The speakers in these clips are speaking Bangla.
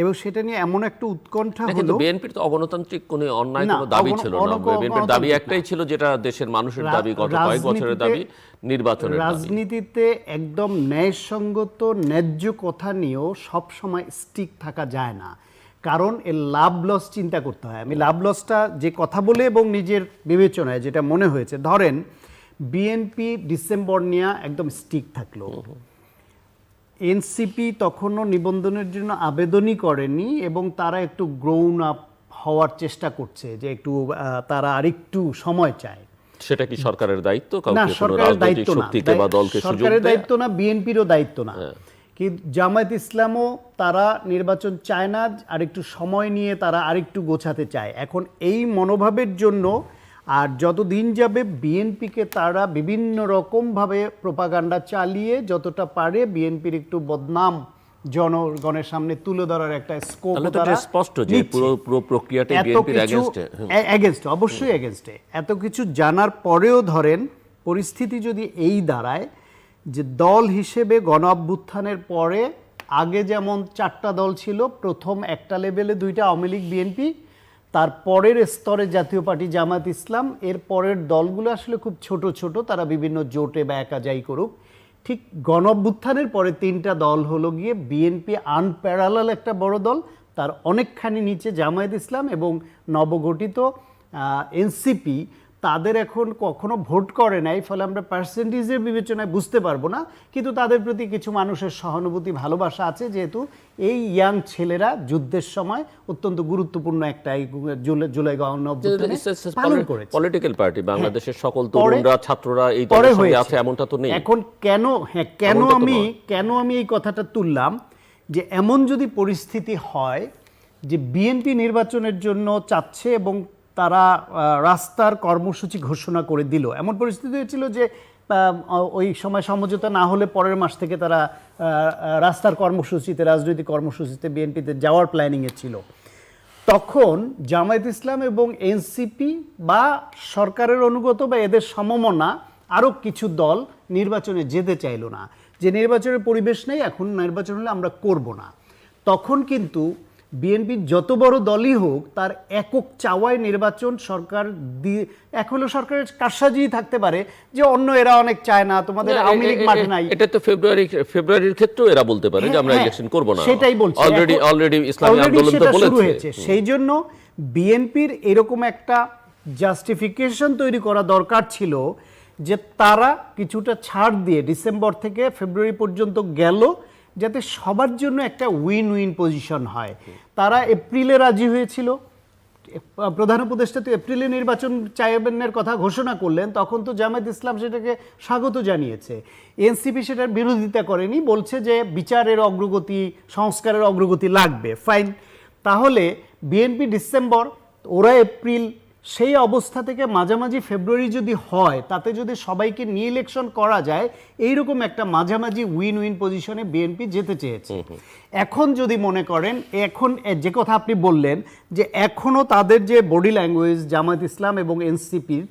এবং সেটা নিয়ে এমন একটা উৎকণ্ঠা হলো বিএনপির তো অগণতান্ত্রিক কোনো অন্যায় কোনো দাবি ছিল না। বিএনপির দাবি একটাই ছিল যেটা দেশের মানুষের দাবি গত কয়েক বছরের দাবি নির্বাচনের দাবি। রাজনীতিতে একদম ন্যায়সঙ্গত ন্যায্য কথা নিয়েও সব সময় স্টিক থাকা যায় না। কারণ এর লাভ লস চিন্তা করতে হয়। আমি লাভ লসটা যে কথা বলে এবং নিজের বিবেচনায় যেটা মনে হয়েছে। ধরেন বিএনপি ডিসেম্বর নিয়ে একদম স্টিক থাকল। এনসিপি তখনও নিবন্ধনের জন্য আবেদনই করেনি এবং তারা একটু গ্রোন আপ হওয়ার চেষ্টা করছে যে একটু তারা আরেকটু সময় চায়। সেটা কি সরকারের দায়িত্ব? না সরকারের দায়িত্ব না। সরকারের দায়িত্ব না বিএনপিরও দায়িত্ব না। হ্যাঁ। কি জামায়াত ইসলামও তারা নির্বাচন চায় না আরেকটু সময় নিয়ে তারা আরেকটু গোছাতে চায়। এখন এই মনোভাবের জন্য আর যত দিন যাবে বিএনপিকে তারা বিভিন্ন রকমভাবে প্রপাগান্ডা চালিয়ে যতটা পারে বিএনপির একটু বদনাম জনগণের সামনে তুলে ধরার একটা স্কোপ স্পষ্ট যে পুরো পুরো প্রক্রিয়াটি বিএনপির অবশ্যই এগেনস্টে এত কিছু জানার পরেও ধরেন পরিস্থিতি যদি এই দাঁড়ায় যে দল হিসেবে গণ অভ্যুত্থানের পরে আগে যেমন চারটা দল ছিল প্রথম একটা লেভেলে দুইটা আওয়ামী লীগ বিএনপি তার পরের স্তরে জাতীয় পার্টি জামাত ইসলাম, এর পরের দলগুলো আসলে খুব ছোট ছোট, তারা বিভিন্ন জোটে বা একা যাই করুক। ঠিক গণ অভ্যুত্থানের পরে তিনটা দল হলো গিয়ে বিএনপি আনপ্যারালাল একটা বড় দল, তার অনেকখানি নিচে জামায়াত ইসলাম এবং নবগঠিত এনসিপি তাদের এখন কখনো ভোট করে নাই ফলে আমরা পার্সেন্টেজের বিবেচনায় বুঝতে পারব না কিন্তু তাদের প্রতি কিছু মানুষের সহানুভূতি ভালোবাসা আছে যেহেতু এই ইয়াং ছেলেরা যুদ্ধের সময় অত্যন্ত গুরুত্বপূর্ণ একটা জুলাই- গণ পালন করেছে পলিটিক্যাল পার্টি বাংলাদেশের সকল হ্যাঁ। তরুণরা ছাত্ররা এই পরে হয়েছে। আছে এমনটা তো নেই এখন কেন হ্যাঁ কেন আমি কেন আমি এই কথাটা তুললাম যে এমন যদি পরিস্থিতি হয় যে বিএনপি নির্বাচনের জন্য চাচ্ছে এবং তারা রাস্তার কর্মসূচি ঘোষণা করে দিল। এমন পরিস্থিতি হয়েছিল যে ওই সময় সমঝোতা না হলে পরের মাস থেকে তারা রাস্তার কর্মসূচিতে, রাজনৈতিক কর্মসূচিতে বিএনপিতে যাওয়ার প্ল্যানিংয়ে ছিল। তখন জামায়াত ইসলাম এবং এনসিপি বা সরকারের অনুগত বা এদের সমমনা আরও কিছু দল নির্বাচনে যেতে চাইল না। যে নির্বাচনের পরিবেশ নেই, এখন নির্বাচন হলে আমরা করব না। তখন কিন্তু বিএনপির যত বড় দলই হোক তার একক চাওয়ায় নির্বাচন সরকার দিয়ে এক হলো সরকারের কারসাজি থাকতে পারে যে অন্য এরা অনেক চায় না তোমাদের আওয়ামী লীগ মাঠে নাই। এটা তো ফেব্রুয়ারি ফেব্রুয়ারির ক্ষেত্রেও এরা বলতে পারে যে আমরা হ্যাঁ, ইলেকশন করব না। সেটাই বলছি। অলরেডি এখন- অলরেডি ইসলামী আন্দোলন তো শুরু বলেছে। হয়েছে। সেই জন্য বিএনপির এরকম একটা জাস্টিফিকেশন তৈরি করা দরকার ছিল যে তারা কিছুটা ছাড় দিয়ে ডিসেম্বর থেকে ফেব্রুয়ারি পর্যন্ত গেল যাতে সবার জন্য একটা উইন উইন পজিশন হয়। তারা এপ্রিলে রাজি হয়েছিল। প্রধান উপদেষ্টা তো এপ্রিলে নির্বাচন চাইবেনের কথা ঘোষণা করলেন, তখন তো জামায়াত ইসলাম সেটাকে স্বাগত জানিয়েছে। এনসিপি সেটার বিরোধিতা করেনি, বলছে যে বিচারের অগ্রগতি, সংস্কারের অগ্রগতি লাগবে। ফাইন তাহলে বিএনপি ডিসেম্বর, ওরা এপ্রিল সেই অবস্থা থেকে মাঝামাঝি ফেব্রুয়ারি যদি হয় তাতে যদি সবাইকে নিয়ে ইলেকশন করা যায় এইরকম একটা মাঝামাঝি উইন উইন পজিশনে বিএনপি যেতে চেয়েছে। এখন যদি মনে করেন এখন যে কথা আপনি বললেন যে এখনও তাদের যে বডি ল্যাঙ্গুয়েজ জামাত ইসলাম এবং এনসিপির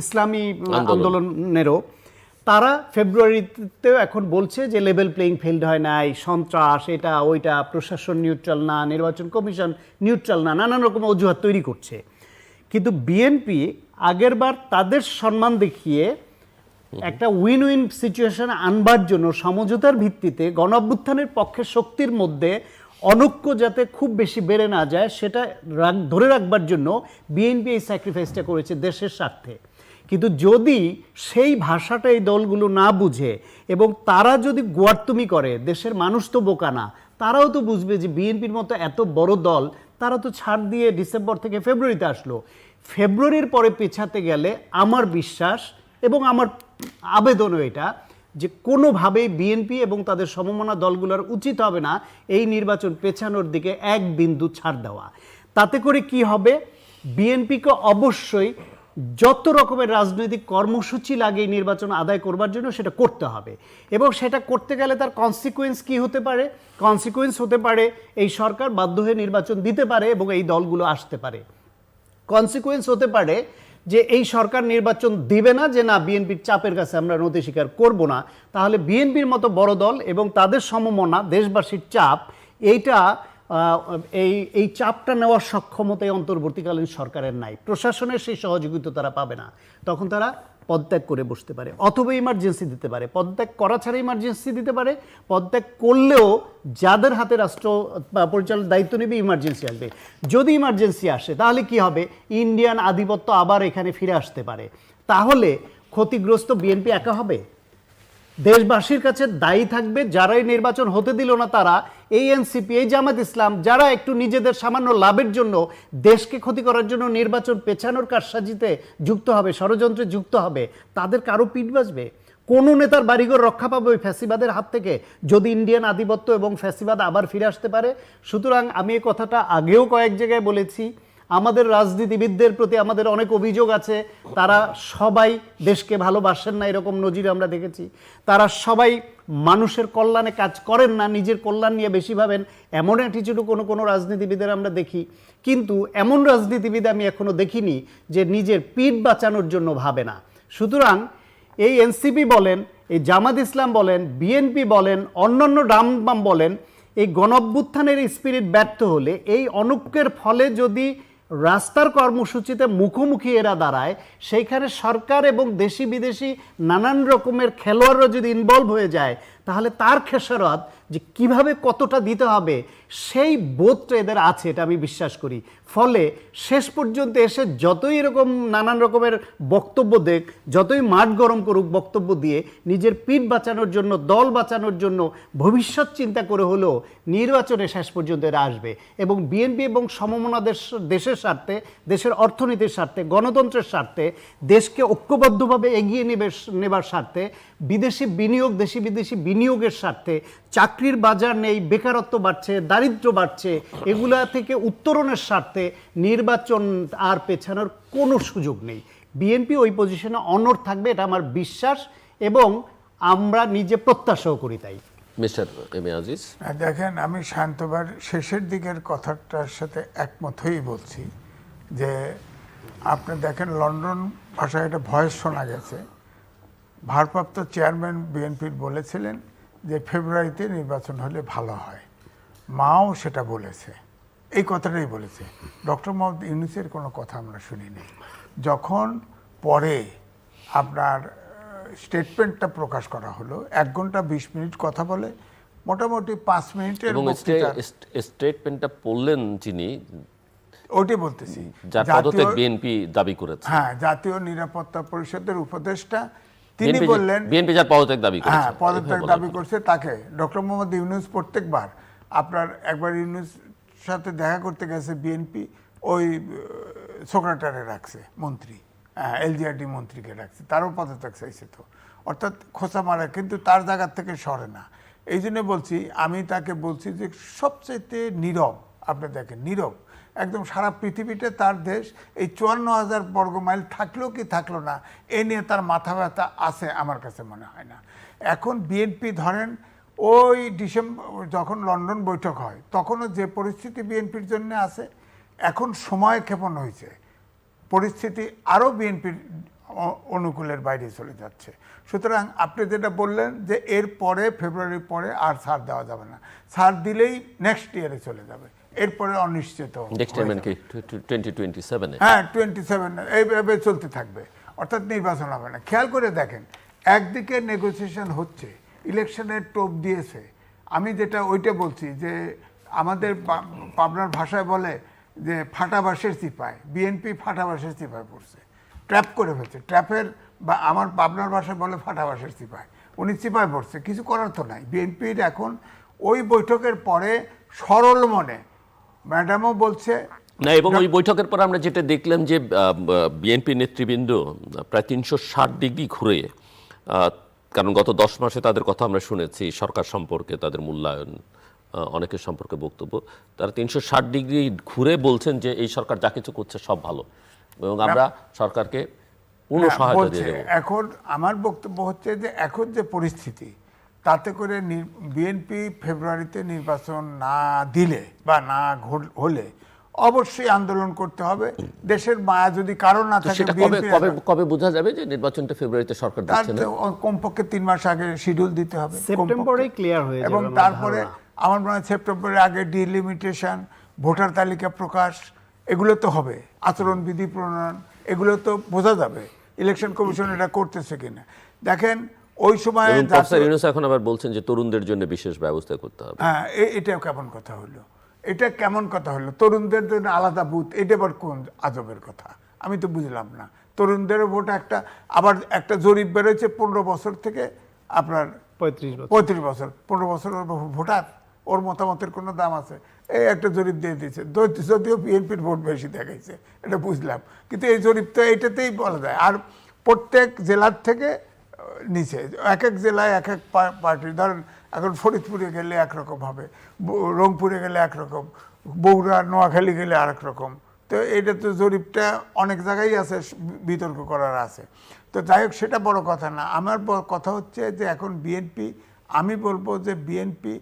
ইসলামী আন্দোলনেরও তারা ফেব্রুয়ারিতেও এখন বলছে যে লেভেল প্লেইং ফিল্ড হয় নাই সন্ত্রাস এটা ওইটা প্রশাসন নিউট্রাল না নির্বাচন কমিশন নিউট্রাল না নানান রকম অজুহাত তৈরি করছে। কিন্তু বিএনপি আগেরবার তাদের সম্মান দেখিয়ে একটা উইন উইন সিচুয়েশন আনবার জন্য সমঝোতার ভিত্তিতে গণ অভ্যুত্থানের পক্ষে শক্তির মধ্যে অনৈক্য যাতে খুব বেশি বেড়ে না যায়, সেটা ধরে রাখবার জন্য বিএনপি এই স্যাক্রিফাইসটা করেছে দেশের স্বার্থে। কিন্তু যদি সেই ভাষাটা এই দলগুলো না বুঝে এবং তারা যদি গোয়ার্তুমি করে, দেশের মানুষ তো বোকা না, তারাও তো বুঝবে যে বিএনপির মতো এত বড় দল তারা তো ছাড় দিয়ে ডিসেম্বর থেকে ফেব্রুয়ারিতে আসলো। ফেব্রুয়ারির পরে পেছাতে গেলে আমার বিশ্বাস এবং আমার আবেদনও এটা যে কোনোভাবেই বিএনপি এবং তাদের সমমনা দলগুলোর উচিত হবে না এই নির্বাচন পেছানোর দিকে এক বিন্দু ছাড় দেওয়া। তাতে করে কি হবে? বিএনপিকে অবশ্যই যত রকমের রাজনৈতিক কর্মসূচি লাগে নির্বাচন আদায় করবার জন্য সেটা করতে হবে। এবং সেটা করতে গেলে তার কনসিকুয়েন্স কি হতে পারে? কনসিকুয়েন্স হতে পারে এই সরকার বাধ্য হয়ে নির্বাচন দিতে পারে এবং এই দলগুলো আসতে পারে। কনসিকুয়েন্স হতে পারে যে এই সরকার নির্বাচন দিবে না, যে না, বিএনপির চাপের কাছে আমরা নথি স্বীকার করব না। তাহলে বিএনপির মতো বড় দল এবং তাদের সমমনা, দেশবাসীর চাপ, এইটা এই এই চাপটা নেওয়ার সক্ষমতা এই অন্তর্বর্তীকালীন সরকারের নাই। প্রশাসনের সেই সহযোগিতা তারা পাবে না। তখন তারা পদত্যাগ করে বসতে পারে। অথবা ইমার্জেন্সি দিতে পারে। পদত্যাগ করা ছাড়া ইমার্জেন্সি দিতে পারে। পদত্যাগ করলেও যাদের হাতে রাষ্ট্র পরিচালনার দায়িত্ব নেবে ইমার্জেন্সি আসবে। যদি ইমার্জেন্সি আসে, তাহলে কি হবে? ইন্ডিয়ান আধিপত্য আবার এখানে ফিরে আসতে পারে। তাহলে ক্ষতিগ্রস্ত বিএনপি একা হবে? দেশবাসীর কাছে দায়ী থাকবে। যারাই নির্বাচন হতে দিল না তারা এই এনসিপি এই জামাত ইসলাম, যারা একটু নিজেদের সামান্য লাভের জন্য দেশকে ক্ষতি করার জন্য নির্বাচন পেছানোর কারসাজিতে যুক্ত হবে, ষড়যন্ত্রে যুক্ত হবে, তাদের কারও পিঠ বাজবে কোনো নেতার বাড়িঘর রক্ষা পাবে ওই ফ্যাসিবাদের হাত থেকে? যদি ইন্ডিয়ান আধিপত্য এবং ফ্যাসিবাদ আবার ফিরে আসতে পারে? সুতরাং আমি এই কথাটা আগেও কয়েক জায়গায় বলেছি আমাদের রাজনীতিবিদদের প্রতি আমাদের অনেক অভিযোগ আছে। তারা সবাই দেশকে ভালোবাসেন না, এরকম নজির আমরা দেখেছি। তারা সবাই মানুষের কল্যাণে কাজ করেন না, নিজের কল্যাণ নিয়ে বেশি ভাবেন। এমন অ্যাটিচিউডও কোনো কোনো রাজনীতিবিদের আমরা দেখি। কিন্তু এমন রাজনীতিবিদ আমি এখনও দেখিনি যে নিজের পিঠ বাঁচানোর জন্য ভাবে না। সুতরাং এই এনসিপি বলেন, এই জামাত ইসলাম বলেন, বিএনপি বলেন, অন্যান্য ডামবাম বলেন, এই গণঅভ্যুত্থানের স্পিরিট ব্যর্থ হলে এই অনুক্যের ফলে যদি রাস্তার কর্মসূচিতে মুখোমুখি এরা দাঁড়ায়। সেইখানে সরকার এবং দেশি বিদেশি নানান রকমের খেলোয়াড়রা যদি ইনভলভ হয়ে যায় তাহলে তার খেসারত যে কীভাবে কতটা দিতে হবে, সেই বোধটা এদের আছে, এটা আমি বিশ্বাস করি। ফলে শেষ পর্যন্ত এসে যতই এরকম নানান রকমের বক্তব্য দেখ, যতই মাঠ গরম করুক বক্তব্য দিয়ে, নিজের পিঠ বাঁচানোর জন্য, দল বাঁচানোর জন্য, ভবিষ্যৎ চিন্তা করে হলেও নির্বাচনে শেষ পর্যন্ত এরা আসবে। এবং বিএনপি এবং সমমনা দেশ, দেশের স্বার্থে, দেশের অর্থনীতির স্বার্থে, গণতন্ত্রের স্বার্থে, দেশকে ঐক্যবদ্ধভাবে এগিয়ে নেবে, নেবার স্বার্থে বিদেশি বিনিয়োগ দেশি বিদেশি বিনিয়োগের স্বার্থে চাকরির বাজার নেই বেকারত্ব বাড়ছে দারিদ্র্য বাড়ছে এগুলা থেকে উত্তরণের স্বার্থে নির্বাচন আর পেছানোর কোনো সুযোগ নেই। বিএনপি ওই পজিশনে অনর থাকবে এটা আমার বিশ্বাস এবং আমরা নিজে প্রত্যাশাও করি তাই। Mister M Aziz? আর দেখেন আমি শান্তবার শেষের দিকের কথাটার সাথে একমত হয়েই বলছি যে আপনি দেখেন লন্ডন ভাষায় একটা ভয়েস শোনা গেছে। ভারপ্রাপ্ত চেয়ারম্যান বিএনপির বলেছিলেন যে ফেব্রুয়ারিতে নির্বাচন হলে ভালো হয়। মাও সেটা বলেছে। এই কথাটাই বলেছে। ডক্টর মোহাম্মদ ইউনুসের কোনো কথা আমরা শুনিনি যখন পরে আপনার স্টেটমেন্টটা প্রকাশ করা হলো এক ঘণ্টা বিশ মিনিট কথা বলে মোটামুটি পাঁচ মিনিটের স্টেটমেন্টটা পড়লেন যিনি ওইটাই বলতেছি। বিএনপি দাবি করেছে। হ্যাঁ জাতীয় নিরাপত্তা পরিষদের উপদেষ্টা তিনি বললেন বিএনপি যার পদত্যাগ দাবি করেছে। হ্যাঁ পদত্যাগ দাবি করছে তাকে। ডক্টর মোহাম্মদ ইউনুস প্রত্যেকবার আপনার একবার ইউনুস সাথে দেখা করতে গেছে বিএনপি ওই সেক্রেটারে রাখছে মন্ত্রী এলজিআরডি মন্ত্রীকে রাখছে তারও পদত্যাগ চাইছে তো। অর্থাৎ খোঁচা মারা কিন্তু তার জায়গার থেকে সরে না। এই জন্য বলছি আমি তাকে বলছি যে সবচেয়ে নীরব আপনি দেখেন নীরব। একদম সারা পৃথিবীতে তার দেশ এই চুয়ান্ন হাজার বর্গ মাইল থাকলেও কি থাকল না, এ নিয়ে তার মাথা ব্যথা আছে আমার কাছে মনে হয় না। এখন বিএনপি ধরেন, ওই ডিসেম্বর, যখন লন্ডন বৈঠক হয়, তখনও যে পরিস্থিতি বিএনপির জন্য আছে, এখন সময় ক্ষেপণ হয়েছে। পরিস্থিতি আরও বিএনপির অনুকূলের বাইরে চলে যাচ্ছে। সুতরাং আপনি যেটা বললেন যে এর পরে, ফেব্রুয়ারির পরে আর ছাড় দেওয়া যাবে না। ছাড় দিলেই নেক্সট ইয়ারে চলে যাবে। এরপরে অনিশ্চিত নেক্সট টাইম কি? টোয়েন্টি সেভেনে হ্যাঁ টোয়েন্টি সেভেন এইভাবে চলতে থাকবে। অর্থাৎ নির্বাচন হবে না। খেয়াল করে দেখেন একদিকে নেগোসিয়েশন হচ্ছে ইলেকশনের টোপ দিয়েছে। আমি যেটা ওইটা বলছি যে আমাদের পাবনার ভাষায় বলে যে ফাটাবাসের চিপায় বিএনপি ফাটাবাসের চিপায় পড়ছে। ট্র্যাপ করে ফেলছে। ট্র্যাপের বা আমার পাবনার ভাষায় বলে ফাটাবাসের চিপায় উনি চিপায় পড়ছে। কিছু করার তো নাই। বিএনপির এখন ওই বৈঠকের পরে সরল মনে ম্যাডামও বলছে না এবং ওই বৈঠকের পর আমরা যেটা দেখলাম যে বিএনপি নেতৃবৃন্দ প্রায় তিনশো ষাট ডিগ্রি ঘুরে কারণ গত দশ মাসে তাদের কথা আমরা শুনেছি সরকার সম্পর্কে তাদের মূল্যায়ন অনেকের সম্পর্কে বক্তব্য তারা তিনশো ষাট ডিগ্রি ঘুরে বলছেন যে এই সরকার যা কিছু করছে সব ভালো। এবং আমরা সরকারকে পূর্ণ হ্যাঁ, সহায়তা দিয়ে এখন আমার বক্তব্য হচ্ছে যে এখন যে পরিস্থিতি তাতে করে বিএনপি ফেব্রুয়ারিতে নির্বাচন না দিলে বা না হলে অবশ্যই আন্দোলন করতে হবে। দেশের মায়া যদি কারও না থাকে কবে কবে কবে বোঝা যাবে যে নির্বাচনটা ফেব্রুয়ারিতে সরকার দিচ্ছে না? কমপক্ষে তিন মাস আগে শিডিউল দিতে হবে। সেপ্টেম্বরেই clear হয়ে যাবে এবং তারপরে আমার মনে হয় সেপ্টেম্বরের আগে ডিলিমিটেশন ভোটার তালিকা প্রকাশ এগুলো তো হবে। আচরণবিধি প্রণয়ন এগুলো তো বোঝা যাবে। ইলেকশন কমিশন এটা করতেছে কিনা। দেখেন ওই সময় প্রফেসর ইউনুস এখন আবার বলছেন যে তরুণদের জন্য বিশেষ ব্যবস্থা করতে হবে। হ্যাঁ এটা কেমন কথা হলো? এটা কেমন কথা হলো? তরুণদের জন্য আলাদা বুথ এটা আবার কোন আজবের কথা? আমি তো বুঝলাম না। তরুণদের ভোট একটা আবার একটা জরিপ বেরোচ্ছে পনেরো বছর থেকে আপনার পঁয়ত্রিশ বছর। পঁয়ত্রিশ বছর। পনেরো বছর ভোটার ওর মতামতের কোনো দাম আছে। এই একটা জরিপ দিয়ে দিয়েছে। যদিও বিএনপির ভোট বেশি দেখাইছে এটা বুঝলাম। কিন্তু এই জরিপ তো এইটাতেই বলা যায়। আর প্রত্যেক জেলার থেকে নিচে। এক এক জেলায় এক এক পার্টি। ধরেন, এখন ফরিদপুরে গেলে একরকম হবে রংপুরে গেলে একরকম, বগুড়া, নোয়াখালী গেলে আরেক রকম। তো এটা তো জরিপটা অনেক জায়গায় আছে বিতর্ক করার আছে। তো যাই হোক, সেটা বড় কথা না। আমার কথা হচ্ছে যে এখন বিএনপি, আমি বলব যে বিএনপি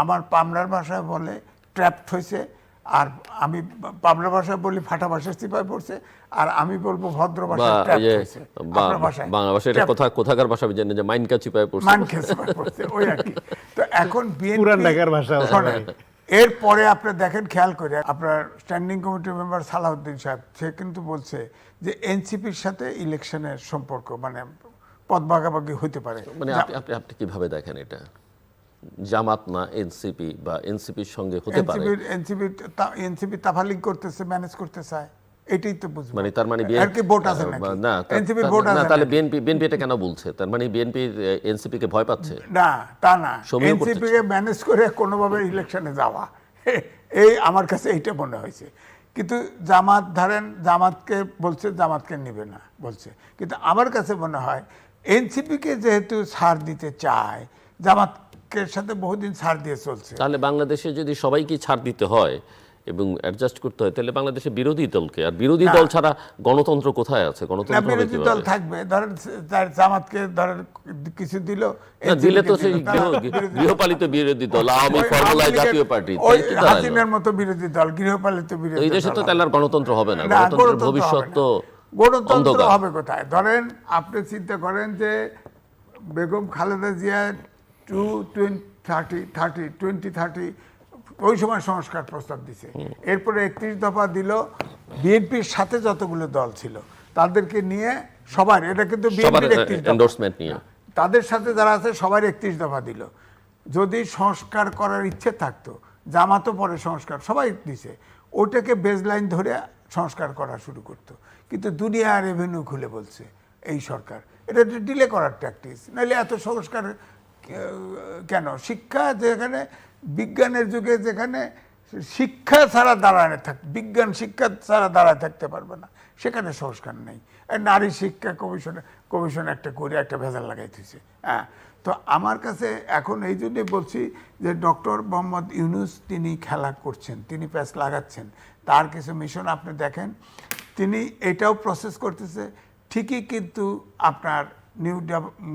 আমার পামরার ভাষায় বলে ট্র্যাপড হয়েছে। আর আমি পাবনা ভাষায় বলি ফাটা ভাষায় চিপায় পড়ছে আর আমি বলব ভদ্র বা ভাষায় এই ট্র্যাপড যে হয়েছে বা- আপনার ভাষায় বাংলা ভাষায় এটা কোথা কোথাকার ভাষা আমি জানি যে মাইন কাচি পায় পড়ছে। চিপায় পড়ছে ওই আর কি। তো এখন বিএনপি পুরান ঢাকার ভাষা এরপরে আপনি দেখেন খেয়াল করে আপনার স্ট্যান্ডিং কমিটি মেম্বার সালাউদ্দিন সাহেব সে কিন্তু বলছে যে এনসিপির সাথে ইলেকশনের সম্পর্ক মানে পদ ভাগাভাগি হতে পারে। মানে আপনি আপনি আপনি কীভাবে দেখেন এটা? জামাত না এনসিপি বা এনসিপির সঙ্গে হতে পারে। এনসিপির এনসিপি তাফালিং করতেছে ম্যানেজ করতে চায় এটাই তো বুঝব। মানে তার মানে আর কি ভোট আছে না তা- ভোট না তাহলে বিএনপি বিএনপি এটা কেন বলছে? তার মানে বিএনপি এনসিপি কে ভয় পাচ্ছে? না তা না। এনসিপি কে ম্যানেজ করে কোনোভাবে ইলেকশনে যাওয়া। এই আমার কাছে এইটা মনে হয়েছে। কিন্তু জামাত ধরেন জামাতকে বলছে জামাতকে নিবে না বলছে। কিন্তু আমার কাছে মনে হয় এনসিপিকে যেহেতু ছাড় দিতে চায় সাথে বহুদিন ছাড় দিয়ে চলছে। তাহলে বাংলাদেশে যদি সবাইকে ছাড় দিতে হয় এবং অ্যাডজাস্ট করতে হয় তাহলে বাংলাদেশে বিরোধী দলকে আর বিরোধী দল ছাড়া গণতন্ত্র কোথায় আছে? গণতন্ত্র বিরোধী দল থাকবে। ধরেন তার জামাতকে ধরেন কিছু দিল দিলে তো সেই। গৃহপালিত বিরোধী দল আওয়ামী ফর্মুলায় জাতীয় পার্টি? হাসিনার মতো বিরোধী দল গৃহপালিত বিরোধী এই দেশে তো তাহলে আর গণতন্ত্র হবে না। গণতন্ত্রের ভবিষ্যৎ তো গণতন্ত্র হবে কোথায়? ধরেন আপনি চিন্তা করেন যে Begum Khaleda Zia two thirty thirty twenty thirty ওই সময় সংস্কার প্রস্তাব দিছে। এরপরে একত্রিশ দফা দিল বিএনপির সাথে যতগুলো দল ছিল তাদেরকে নিয়ে সবার এটা কিন্তু বিএনপির একত্রিশ তাদের সাথে যারা আছে সবার একত্রিশ দফা দিল। যদি সংস্কার করার ইচ্ছে থাকতো জামাতও পরে সংস্কার সবাই দিছে। ওটাকে বেজলাইন ধরে সংস্কার করা শুরু করতো। কিন্তু দুনিয়া রেভিনিউ খুলে বলছে এই সরকার। এটা ডিলে করার প্র্যাকটিস নাহলে এত সংস্কার কেন? শিক্ষা যেখানে, বিজ্ঞানের যুগে যেখানে শিক্ষা ছাড়া দাঁড়ায় থাক, বিজ্ঞান শিক্ষা ছাড়া দাঁড়ায় থাকতে পারবে না, সেখানে সংস্কার নেই। নারী শিক্ষা কমিশনে, কমিশন একটা করে একটা ভেজাল লাগাইতেছে হ্যাঁ তো আমার কাছে এখন এই জন্যই বলছি যে ডক্টর মোহাম্মদ ইউনুস তিনি খেলা করছেন, তিনি প্যাচ লাগাচ্ছেন, তার কিছু মিশন আপনি দেখেন, তিনি এটাও প্রসেস করতেছে, ঠিকই কিন্তু আপনার নিউ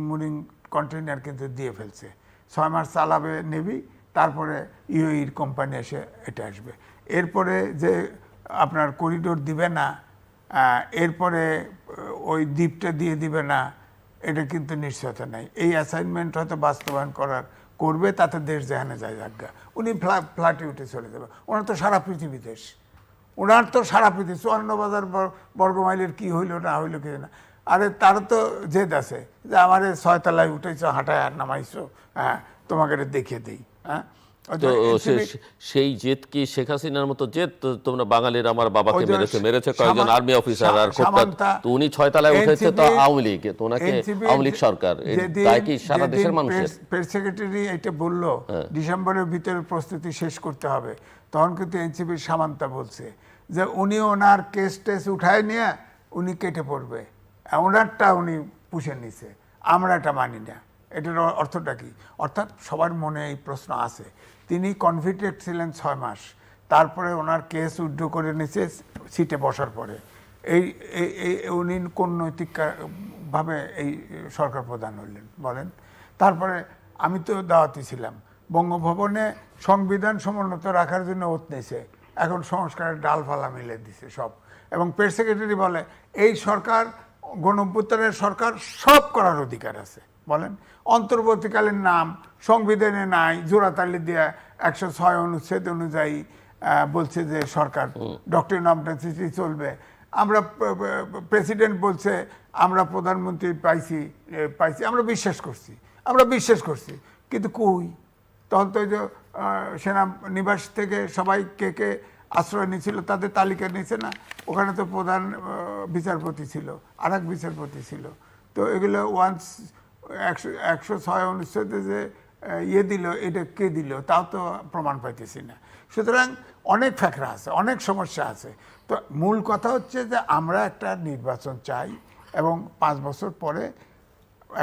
মুনিং কন্টেইনার কিন্তু দিয়ে ফেলছে। ছয় মাস চালাবে নেভি তারপরে ইউইর কোম্পানি এসে এটা আসবে। এরপরে যে আপনার করিডোর দিবে না এরপরে ওই দ্বীপটা দিয়ে দিবে না, এটা কিন্তু নিশ্চয়তা নাই। এই অ্যাসাইনমেন্ট হয়তো বাস্তবায়ন করার করবে, তাতে দেশ যেখানে যায় যাজ্ঞা উনি ফ্লা- ফ্ল্যাটে উঠে চলে যাবে। ওনার তো সারা পৃথিবী দেশ। ওনার তো সারা পৃথিবী, চুয়ান্ন বাজার বর্গমাইলের কী হইল, না হইল, কি না আরে তার তো জেদ আছে যে আমার ছয়তলায় উঠেছো হাঁটায় আর নামাইছো। হ্যাঁ তোমাকে দেখিয়ে দিই। হ্যাঁ? তো সেই জেদ কি শেখ হাসিনার মতো জেদ? তোমরা বাঙালির আমার বাবাকে মেরেছে মেরেছে কয়েকজন আর্মি অফিসার আর তো উনি ছয় তলায় উঠেছে তো আওয়ামী লীগ তো ওনাকে NCP আওয়ামী লীগ সরকার। দায় কি সারা দেশের মানুষের? প্রেস- সেক্রেটারি এটা বলল হ্যাঁ। ডিসেম্বরের ভিতরে প্রস্তুতি শেষ করতে হবে। তখন কিন্তু এনসিপির সামান্তা বলছে যে উনি ওনার কেস টেস উঠায় নিয়ে উনি কেটে পড়বে। ওনারটা উনি পুষে নিছে। আমরা এটা মানি না। এটার অর্থটা কি? অর্থাৎ সবার মনে এই প্রশ্ন আছে। তিনি কনভিক্টেড ছিলেন ছয় মাস। তারপরে ওনার কেস উইথড্র করে নিছে সিটে বসার পরে। এই উনি কোন নৈতিকভাবে এই সরকার প্রধান হইলেন বলেন? তারপরে আমি তো দাওয়াতি ছিলাম। বঙ্গভবনে সংবিধান সমুন্নত রাখার জন্য ওত নিয়েছে এখন সংস্কারের ডালফালা মিলে দিছে সব। এবং প্রেস সেক্রেটারি বলে, এই সরকার গণঅভ্যুত্থানের সরকার সব করার অধিকার আছে বলেন। অন্তর্বর্তীকালীন নাম সংবিধানে নাই জোড়াতালি দেয়া একশো ছয় অনুচ্ছেদ অনুযায়ী বলছে যে সরকার ডক্টর নমটেন্সিটি চলবে। আমরা প্রেসিডেন্ট বলছে আমরা প্রধানমন্ত্রী পাইছি পাইছি আমরা বিশ্বাস করছি আমরা বিশ্বাস করছি। কিন্তু কই? তখন তো সেনা নিবাস থেকে সবাই কে কে আশ্রয় নিয়েছিল তাদের তালিকা নিয়েছে না। ওখানে তো প্রধান বিচারপতি ছিল আর এক বিচারপতি ছিল। তো এগুলো ওয়ান্স একশো একশো ছয় অনুচ্ছেদে যে ইয়ে দিল এটা কে দিল তাও তো প্রমাণ পাইতেছি না। সুতরাং অনেক ফ্যাকরা আছে অনেক সমস্যা আছে। তো মূল কথা হচ্ছে যে আমরা একটা নির্বাচন চাই এবং পাঁচ বছর পরে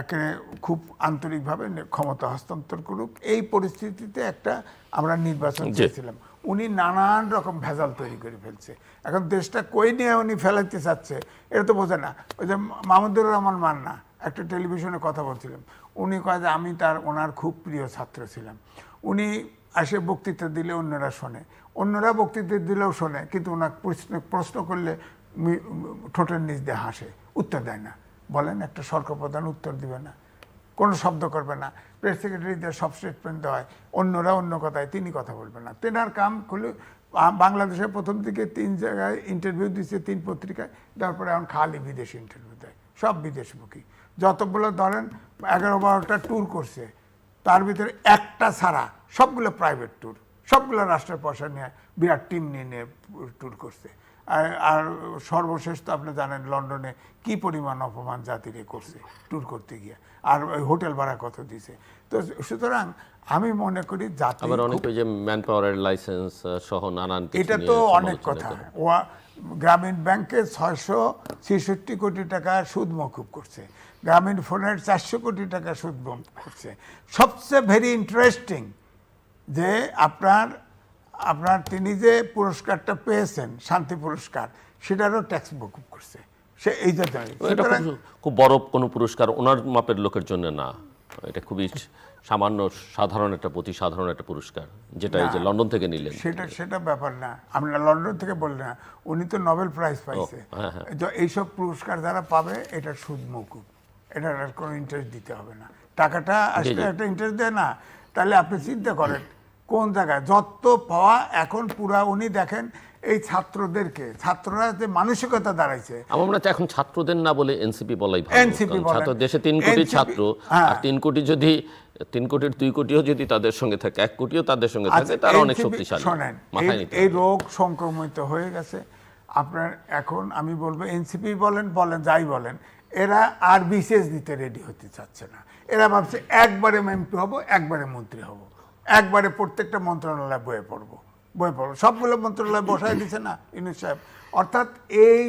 একে খুব আন্তরিকভাবে ক্ষমতা হস্তান্তর করুক। এই পরিস্থিতিতে একটা আমরা নির্বাচন চেয়েছিলাম উনি নানান রকম ভেজাল তৈরি করে ফেলছে। এখন দেশটা কই নিয়ে উনি ফেলাইতে চাচ্ছে, এটা তো বোঝে না। ওই যে মাহমুদুর রহমান মান্না, একটা টেলিভিশনে কথা বলছিলাম উনি কয় যে, আমি তার, ওনার খুব প্রিয় ছাত্র ছিলাম। উনি এসে বক্তৃতা দিলে অন্যরা শোনে। অন্যরা বক্তৃতা দিলেও শোনে, কিন্তু ওনার প্রশ্ন প্রশ্ন করলে ঠোঁটের নিচ দিয়ে হাসে। উত্তর দেয় না। বলেন, একটা সরকার প্রধান উত্তর দিবে না। কোনো শব্দ করবে না। প্রেস সেক্রেটারিদের সব স্টেটমেন্ট দেওয়া হয়। অন্যরা অন্য কথায় তিনি কথা বলবেন না। তেনার কাম খুলে বাংলাদেশে প্রথম দিকে তিন জায়গায় ইন্টারভিউ দিচ্ছে তিন পত্রিকায়। তারপরে এখন খালি বিদেশি ইন্টারভিউ দেয়। সব বিদেশমুখী। যতগুলো ধরেন, এগারো বারোটা ট্যুর করছে। তার ভিতরে একটা ছাড়া সবগুলো প্রাইভেট ট্যুর সবগুলো রাষ্ট্রের পয়সা নিয়ে বিরাট টিম নিয়ে নিয়ে ট্যুর করছে। আর আর সর্বশেষ তো আপনি জানেন লন্ডনে কি পরিমাণ অপমান জাতিরে করছে ট্যুর করতে গিয়ে। আর ওই হোটেল ভাড়া কত দিছে। তো সুতরাং আমি মনে করি জাতি আবার অনেক ওই যে ম্যান পাওয়ারের লাইসেন্স সহ নানান এটা তো অনেক কথা। ওয়া গ্রামীণ ব্যাংকে ছয়শো ছেষট্টি কোটি টাকা সুদ মকুব করছে। গ্রামীণ ফোনের চারশো কোটি টাকা সুদ মকুব করছে। সবচেয়ে ভেরি ইন্টারেস্টিং যে আপনার আপনার তিনি যে পুরস্কারটা পেয়েছেন শান্তি পুরস্কার সেটারও ট্যাক্স মকুব করছে। সে এই যে এটা খুব বড় কোনো পুরস্কার ওনার মাপের লোকের জন্য না। এটা খুবই সামান্য সাধারণ একটা প্রতি সাধারণ একটা পুরস্কার যেটা এই যে লন্ডন থেকে নিলেন। সেটা সেটা ব্যাপার না। আমরা লন্ডন থেকে বললেন না উনি তো নোবেল প্রাইজ পাইছে। হ্যাঁ, হ্যাঁ। তো এইসব পুরস্কার যারা পাবে এটা সুদ মকুব। এটার আর কোনো ইন্টারেস্ট দিতে হবে না। টাকাটা আসলে। একটা ইন্টারেস্ট দেয় না। তাহলে আপনি চিন্তা করেন কোন জায়গায়? যত পাওয়া এখন পুরা উনি দেখেন এই ছাত্রদেরকে ছাত্ররা যে মানসিকতা দাঁড়াইছে। আমার মনে হচ্ছে এখন ছাত্রদের না বলে এনসিপি বলাই NCP ছাত্র দেশে তিন কোটি ছাত্র। আর তিন কোটি যদি তিন কোটির দুই কোটিও যদি তাদের সঙ্গে থাকে এক কোটিও তাদের সঙ্গে থাকে আচ্ছা, তারা অনেক শক্তিশালী। শোনেন এই-। রোগ সংক্রমিত হয়ে গেছে। আপনার এখন আমি বলব এনসিপি বলেন বলেন যাই বলেন এরা আর বিশেষ দিতে রেডি হতে চাচ্ছে না। এরা ভাবছে একবারে এমপি হব একবারে মন্ত্রী হব। একবারে প্রত্যেকটা মন্ত্রণালয় বয়ে পড়ব বয়ে পড়ব। সবগুলো মন্ত্রণালয় বসায় দিছে না ইউনুস সাহেব। অর্থাৎ এই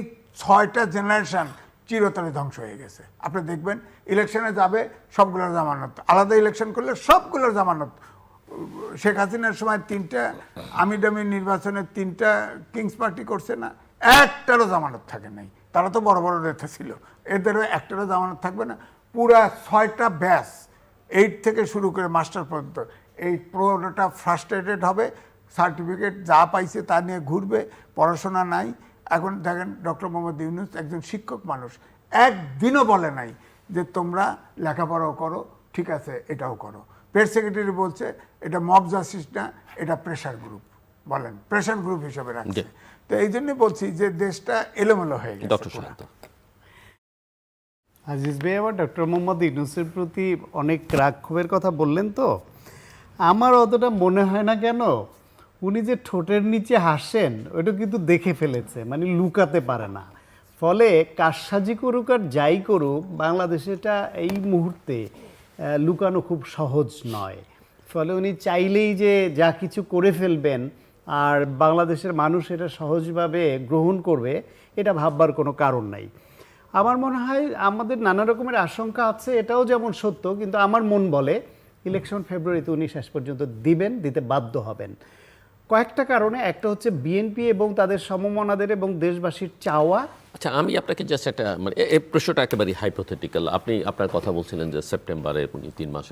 ছয়টা জেনারেশন চিরতরে ধ্বংস হয়ে গেছে। আপনি দেখবেন, ইলেকশনে যাবে, সবগুলোর জামানত। আলাদা ইলেকশন করলে সবগুলোর জামানত। শেখ হাসিনার সময় তিনটা আমি ডামি নির্বাচনে তিনটা কিংস পার্টি করছে না, একটারও জামানত থাকে নাই। তারা তো বড় বড় নেতা ছিল। এদেরও একটারও জামানত থাকবে না। পুরা ছয়টা ব্যাস এইট থেকে শুরু করে মাস্টার পর্যন্ত এই পুরোটা ফ্রাস্ট্রেটেড হবে সার্টিফিকেট যা পাইছে তা নিয়ে ঘুরবে পড়াশোনা নাই। এখন দেখেন ডক্টর মোহাম্মদ ইউনুস একজন শিক্ষক মানুষ একদিনও বলে নাই যে তোমরা লেখাপড়াও করো ঠিক আছে এটাও করো। প্রেস সেক্রেটারি বলছে এটা মব জাস্টিস না এটা প্রেশার গ্রুপ বলেন প্রেশার গ্রুপ হিসেবে রাখছে। তো এই জন্য বলছি যে দেশটা এলোমেলো হয়ে গেছে আজিজ ভাই আবার ডক্টর মোহাম্মদ ইউনুসের প্রতি অনেক রাগ ক্ষোভের কথা বললেন তো? আমার অতটা মনে হয় না কেন, উনি যে ঠোঁটের নিচে হাসেন, ওটা কিন্তু দেখে ফেলেছে মানে লুকাতে পারে না। ফলে কারসাজি করুক আর যাই করুক বাংলাদেশেটা এই মুহূর্তে লুকানো খুব সহজ নয়। ফলে উনি চাইলেই যে যা কিছু করে ফেলবেন, আর বাংলাদেশের মানুষ এটা সহজভাবে গ্রহণ করবে, এটা ভাববার কোনো কারণ নাই। আমার মনে হয় আমাদের নানা রকমের আশঙ্কা আছে, এটাও যেমন সত্য, কিন্তু আমার মন বলে ইলেকশন ফেব্রুয়ারিতে উনি শেষ পর্যন্ত দিবেন, দিতে বাধ্য হবেন। কয়েকটা কারণে, একটা হচ্ছে বিএনপি এবং তাদের সমমনাদের এবং দেশবাসীর চাওয়া। আচ্ছা আমি আপনাকে জাস্ট একটা মানে এই প্রশ্নটা একেবারে হাইপোথেটিক্যাল আপনি, আপনার কথা বলছিলেন যে সেপ্টেম্বরে উনি তিন মাস